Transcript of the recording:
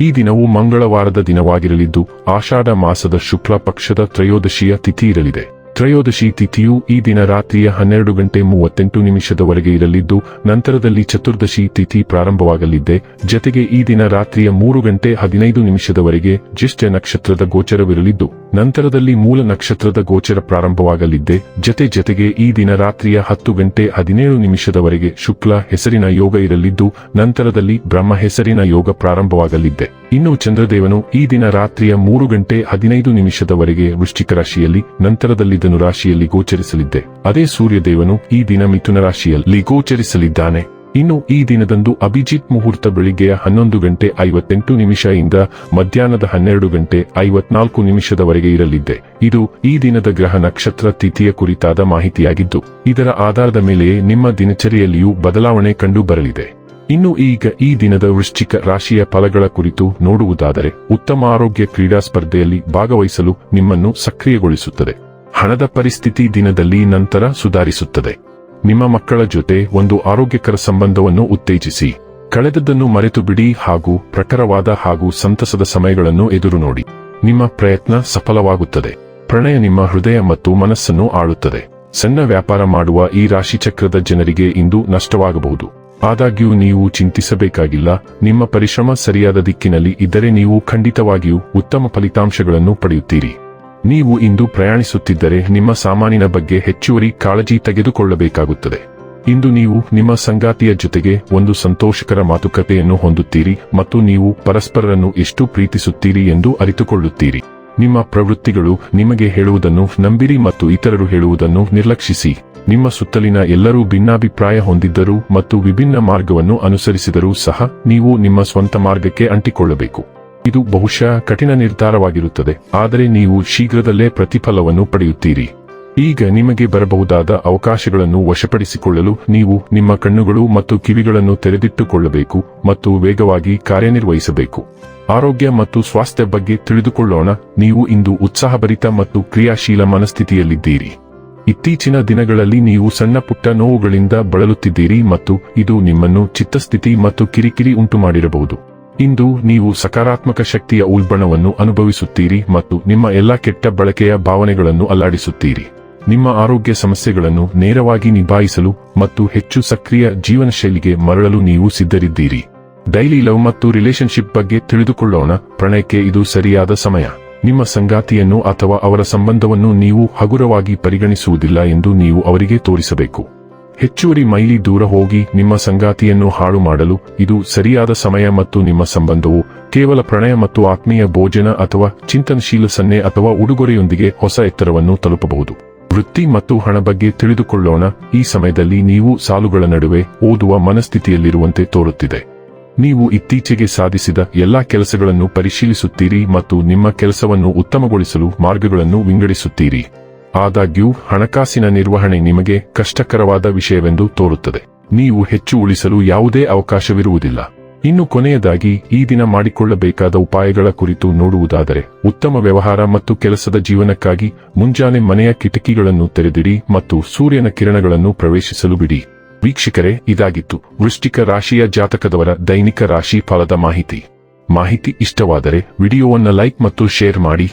ಈ ದಿನವು ಮಂಗಳವಾರದ ದಿನವಾಗಿರಲಿದ್ದು, ಆಷಾಢ ಮಾಸದ ಶುಕ್ಲ ಪಕ್ಷದ ತ್ರಯೋದಶಿಯ ತಿಥಿ ಇರಲಿದೆ. ತ್ರಯೋದಶಿ ತಿಥಿಯು ಈ ದಿನ ರಾತ್ರಿಯ ಹನ್ನೆರಡು ಗಂಟೆ ಮೂವತ್ತೆಂಟು ನಿಮಿಷದವರೆಗೆ ಇರಲಿದ್ದು, ನಂತರದಲ್ಲಿ ಚತುರ್ದಶಿ ತಿಥಿ ಪ್ರಾರಂಭವಾಗಲಿದ್ದೆ. ಜತೆಗೆ ಈ ದಿನ ರಾತ್ರಿಯ ಮೂರು ಗಂಟೆ ಹದಿನೈದು ನಿಮಿಷದವರೆಗೆ ಜ್ಯೇಷ್ಠ ನಕ್ಷತ್ರದ ಗೋಚರವಿರಲಿದ್ದು ನಂತರದಲ್ಲಿ ಮೂಲ ನಕ್ಷತ್ರದ ಗೋಚರ ಪ್ರಾರಂಭವಾಗಲಿದ್ದೆ. ಜತೆ ಜತೆಗೆ ಈ ದಿನ ರಾತ್ರಿಯ ಹತ್ತು ಗಂಟೆ ಹದಿನೇಳು ನಿಮಿಷದವರೆಗೆ ಶುಕ್ಲ ಹೆಸರಿನ ಯೋಗ ಇರಲಿದ್ದು, ನಂತರದಲ್ಲಿ ಬ್ರಹ್ಮ ಹೆಸರಿನ ಯೋಗ ಪ್ರಾರಂಭವಾಗಲಿದ್ದೆ. ಇನ್ನು ಚಂದ್ರದೇವನು ಈ ದಿನ ರಾತ್ರಿಯ ಮೂರು ಗಂಟೆ ಹದಿನೈದು ನಿಮಿಷದವರೆಗೆ ವೃಶ್ಚಿಕ ರಾಶಿಯಲ್ಲಿ, ನಂತರದಲ್ಲಿ ಧನುರಾಶಿಯಲ್ಲಿ ಗೋಚರಿಸಲಿದ್ದೆ. ಅದೇ ಸೂರ್ಯದೇವನು ಈ ದಿನ ಮಿಥುನ ರಾಶಿಯಲ್ಲಿ ಗೋಚರಿಸಲಿದ್ದಾನೆ. ಇನ್ನು ಈ ದಿನದಂದು ಅಭಿಜಿತ್ ಮುಹೂರ್ತ ಬೆಳಿಗ್ಗೆಯ ಹನ್ನೊಂದು ಗಂಟೆ ಐವತ್ತೆಂಟು ನಿಮಿಷ ಇಂದ ಮಧ್ಯಾಹ್ನದ ಹನ್ನೆರಡು ಗಂಟೆ ಐವತ್ನಾಲ್ಕು ನಿಮಿಷದವರೆಗೆ ಇರಲಿದೆ. ಇದು ಈ ದಿನದ ಗ್ರಹ ನಕ್ಷತ್ರ ತಿಥಿಯ ಕುರಿತಾದ ಮಾಹಿತಿಯಾಗಿದ್ದು, ಇದರ ಆಧಾರದ ಮೇಲೆಯೇ ನಿಮ್ಮ ದಿನಚರಿಯಲ್ಲಿಯೂ ಬದಲಾವಣೆ ಕಂಡು ಬರಲಿದೆ ಇನ್ನು ಈಗ ಈ ದಿನದ ವೃಶ್ಚಿಕ ರಾಶಿಯ ಫಲಗಳ ಕುರಿತು ನೋಡುವುದಾದರೆ, ಉತ್ತಮ ಆರೋಗ್ಯ ಕ್ರೀಡಾ ಸ್ಪರ್ಧೆಯಲ್ಲಿ ಭಾಗವಹಿಸಲು ನಿಮ್ಮನ್ನು ಸಕ್ರಿಯಗೊಳಿಸುತ್ತದೆ. ಹಣದ ಪರಿಸ್ಥಿತಿ ದಿನದಲ್ಲಿ ನಂತರ ಸುಧಾರಿಸುತ್ತದೆ. ನಿಮ್ಮ ಮಕ್ಕಳ ಜೊತೆ ಒಂದು ಆರೋಗ್ಯಕರ ಸಂಬಂಧವನ್ನು ಉತ್ತೇಜಿಸಿ. ಕಳೆದದ್ದನ್ನು ಮರೆತು ಬಿಡಿ ಹಾಗೂ ಪ್ರಖರವಾದ ಹಾಗೂ ಸಂತಸದ ಸಮಯಗಳನ್ನು ಎದುರು ನೋಡಿ. ನಿಮ್ಮ ಪ್ರಯತ್ನ ಸಫಲವಾಗುತ್ತದೆ. ಪ್ರಣಯ ನಿಮ್ಮ ಹೃದಯ ಮತ್ತು ಮನಸ್ಸನ್ನು ಆಳುತ್ತದೆ. ಸಣ್ಣ ವ್ಯಾಪಾರ ಮಾಡುವ ಈ ರಾಶಿಚಕ್ರದ ಜನರಿಗೆ ಇಂದು ನಷ್ಟವಾಗಬಹುದು. ಆದಾಗ್ಯೂ ನೀವು ಚಿಂತಿಸಬೇಕಾಗಿಲ್ಲ. ನಿಮ್ಮ ಪರಿಶ್ರಮ ಸರಿಯಾದ ದಿಕ್ಕಿನಲ್ಲಿ ಇದ್ದರೆ ನೀವು ಖಂಡಿತವಾಗಿಯೂ ಉತ್ತಮ ಫಲಿತಾಂಶಗಳನ್ನು ಪಡೆಯುತ್ತೀರಿ. ನೀವು ಇಂದು ಪ್ರಯಾಣಿಸುತ್ತಿದ್ದರೆ ನಿಮ್ಮ ಸಾಮಾನಿನ ಬಗ್ಗೆ ಹೆಚ್ಚುವರಿ ಕಾಳಜಿ ತೆಗೆದುಕೊಳ್ಳಬೇಕಾಗುತ್ತದೆ. ಇಂದು ನೀವು ನಿಮ್ಮ ಸಂಗಾತಿಯ ಜೊತೆಗೆ ಒಂದು ಸಂತೋಷಕರ ಮಾತುಕತೆಯನ್ನು ಹೊಂದುತ್ತೀರಿ ಮತ್ತು ನೀವು ಪರಸ್ಪರರನ್ನು ಎಷ್ಟು ಪ್ರೀತಿಸುತ್ತೀರಿ ಎಂದು ಅರಿತುಕೊಳ್ಳುತ್ತೀರಿ. ನಿಮ್ಮ ಪ್ರವೃತ್ತಿಗಳು ನಿಮಗೆ ಹೇಳುವುದನ್ನು ನಂಬಿರಿ ಮತ್ತು ಇತರರು ಹೇಳುವುದನ್ನು ನಿರ್ಲಕ್ಷಿಸಿ. ನಿಮ್ಮ ಸುತ್ತಲಿನ ಎಲ್ಲರೂ ಭಿನ್ನಾಭಿಪ್ರಾಯ ಹೊಂದಿದ್ದರೂ ಮತ್ತು ವಿಭಿನ್ನ ಮಾರ್ಗವನ್ನು ಅನುಸರಿಸಿದರೂ ಸಹ ನೀವು ನಿಮ್ಮ ಸ್ವಂತ ಮಾರ್ಗಕ್ಕೆ ಅಂಟಿಕೊಳ್ಳಬೇಕು. ಇದು ಬಹುಶಃ ಕಠಿಣ ನಿರ್ಧಾರವಾಗಿರುತ್ತದೆ, ಆದರೆ ನೀವು ಶೀಘ್ರದಲ್ಲೇ ಪ್ರತಿಫಲವನ್ನು ಪಡೆಯುತ್ತೀರಿ. ಈಗ ನಿಮಗೆ ಬರಬಹುದಾದ ಅವಕಾಶಗಳನ್ನು ವಶಪಡಿಸಿಕೊಳ್ಳಲು ನೀವು ನಿಮ್ಮ ಕಣ್ಣುಗಳು ಮತ್ತು ಕಿವಿಗಳನ್ನು ತೆರೆದಿಟ್ಟುಕೊಳ್ಳಬೇಕು ಮತ್ತು ವೇಗವಾಗಿ ಕಾರ್ಯನಿರ್ವಹಿಸಬೇಕು. ಆರೋಗ್ಯ ಮತ್ತು ಸ್ವಾಸ್ಥ್ಯ ಬಗ್ಗೆ ತಿಳಿದುಕೊಳ್ಳೋಣ, ನೀವು ಇಂದು ಉತ್ಸಾಹಭರಿತ ಮತ್ತು ಕ್ರಿಯಾಶೀಲ ಮನಸ್ಥಿತಿಯಲ್ಲಿದ್ದೀರಿ. ಇತ್ತೀಚಿನ ದಿನಗಳಲ್ಲಿ ನೀವು ಸಣ್ಣ ಪುಟ್ಟ ನೋವುಗಳಿಂದ ಬಳಲುತ್ತಿದ್ದೀರಿ ಮತ್ತು ಇದು ನಿಮ್ಮನ್ನು ಚಿತ್ತಸ್ಥಿತಿ ಮತ್ತು ಕಿರಿಕಿರಿ ಉಂಟುಮಾಡಿರಬಹುದು. ಇಂದು ನೀವು ಸಕಾರಾತ್ಮಕ ಶಕ್ತಿಯ ಉಲ್ಬಣವನ್ನು ಅನುಭವಿಸುತ್ತೀರಿ ಮತ್ತು ನಿಮ್ಮ ಎಲ್ಲಾ ಕೆಟ್ಟ ಬಳಕೆಯ ಭಾವನೆಗಳನ್ನು ಅಲ್ಲಾಡಿಸುತ್ತೀರಿ. ನಿಮ್ಮ ಆರೋಗ್ಯ ಸಮಸ್ಯೆಗಳನ್ನು ನೇರವಾಗಿ ನಿಭಾಯಿಸಲು ಮತ್ತು ಹೆಚ್ಚು ಸಕ್ರಿಯ ಜೀವನ ಶೈಲಿಗೆ ಮರಳಲು ನೀವು ಸಿದ್ಧರಿದ್ದೀರಿ. ಡೈಲಿ ಲವ್ ಮತ್ತು ರಿಲೇಶನ್ಶಿಪ್ ಬಗ್ಗೆ ತಿಳಿದುಕೊಳ್ಳೋಣ, ಪ್ರಣಯಕ್ಕೆ ಇದು ಸರಿಯಾದ ಸಮಯ. ನಿಮ್ಮ ಸಂಗಾತಿಯನ್ನು ಅಥವಾ ಅವರ ಸಂಬಂಧವನ್ನು ನೀವು ಹಗುರವಾಗಿ ಪರಿಗಣಿಸುವುದಿಲ್ಲ ಎಂದು ನೀವು ಅವರಿಗೆ ತೋರಿಸಬೇಕು. ಹೆಚ್ಚುವರಿ ಮೈಲಿ ದೂರ ಹೋಗಿ ನಿಮ್ಮ ಸಂಗಾತಿಯನ್ನು ಹಾಳು ಮಾಡಲು ಇದು ಸರಿಯಾದ ಸಮಯ ಮತ್ತು ನಿಮ್ಮ ಸಂಬಂಧವು ಕೇವಲ ಪ್ರಣಯ ಮತ್ತು ಆತ್ಮೀಯ ಭೋಜನ ಅಥವಾ ಚಿಂತನಶೀಲ ಸನ್ನೆ ಅಥವಾ ಉಡುಗೊರೆಯೊಂದಿಗೆ ಹೊಸ ಎತ್ತರವನ್ನು ತಲುಪಬಹುದು. ವೃತ್ತಿ ಮತ್ತು ಹಣ ಬಗ್ಗೆ ತಿಳಿದುಕೊಳ್ಳೋಣ. ಈ ಸಮಯದಲ್ಲಿ ನೀವು ಸಾಲುಗಳ ನಡುವೆ ಓದುವ ಮನಸ್ಥಿತಿಯಲ್ಲಿರುವಂತೆ ತೋರುತ್ತಿದೆ. ನೀವು ಇತ್ತೀಚೆಗೆ ಸಾಧಿಸಿದ ಎಲ್ಲಾ ಕೆಲಸಗಳನ್ನು ಪರಿಶೀಲಿಸುತ್ತೀರಿ ಮತ್ತು ನಿಮ್ಮ ಕೆಲಸವನ್ನು ಉತ್ತಮಗೊಳಿಸಲು ಮಾರ್ಗಗಳನ್ನು ವಿಂಗಡಿಸುತ್ತೀರಿ. ಆದಾಗ್ಯೂ, ಹಣಕಾಸಿನ ನಿರ್ವಹಣೆ ನಿಮಗೆ ಕಷ್ಟಕರವಾದ ವಿಷಯವೆಂದು ತೋರುತ್ತದೆ. ನೀವು ಹೆಚ್ಚು ಉಳಿಸಲು ಯಾವುದೇ ಅವಕಾಶವಿರುವುದಿಲ್ಲ. ಇನ್ನು ಕೊನೆಯದಾಗಿ, ಈ ದಿನ ಮಾಡಿಕೊಳ್ಳಬೇಕಾದ ಉಪಾಯಗಳ ಕುರಿತು ನೋಡುವುದಾದರೆ, ಉತ್ತಮ ವ್ಯವಹಾರ ಮತ್ತು ಕೆಲಸದ ಜೀವನಕ್ಕಾಗಿ ಮುಂಜಾನೆ ಮನೆಯ ಕಿಟಕಿಗಳನ್ನು ತೆರೆದಿಡಿ ಮತ್ತು ಸೂರ್ಯನ ಕಿರಣಗಳನ್ನು ಪ್ರವೇಶಿಸಲು ಬಿಡಿ. ವೀಕ್ಷಕರೇ, ಇದಾಗಿತ್ತು ವೃಷ್ಟಿಕ ರಾಶಿಯ ಜಾತಕದವರ ದೈನಿಕ ರಾಶಿ ಫಲದ ಮಾಹಿತಿ. ಮಾಹಿತಿ ಇಷ್ಟವಾದರೆ, ವಿಡಿಯೋವನ್ನು ಲೈಕ್ ಮತ್ತು ಶೇರ್ ಮಾಡಿ.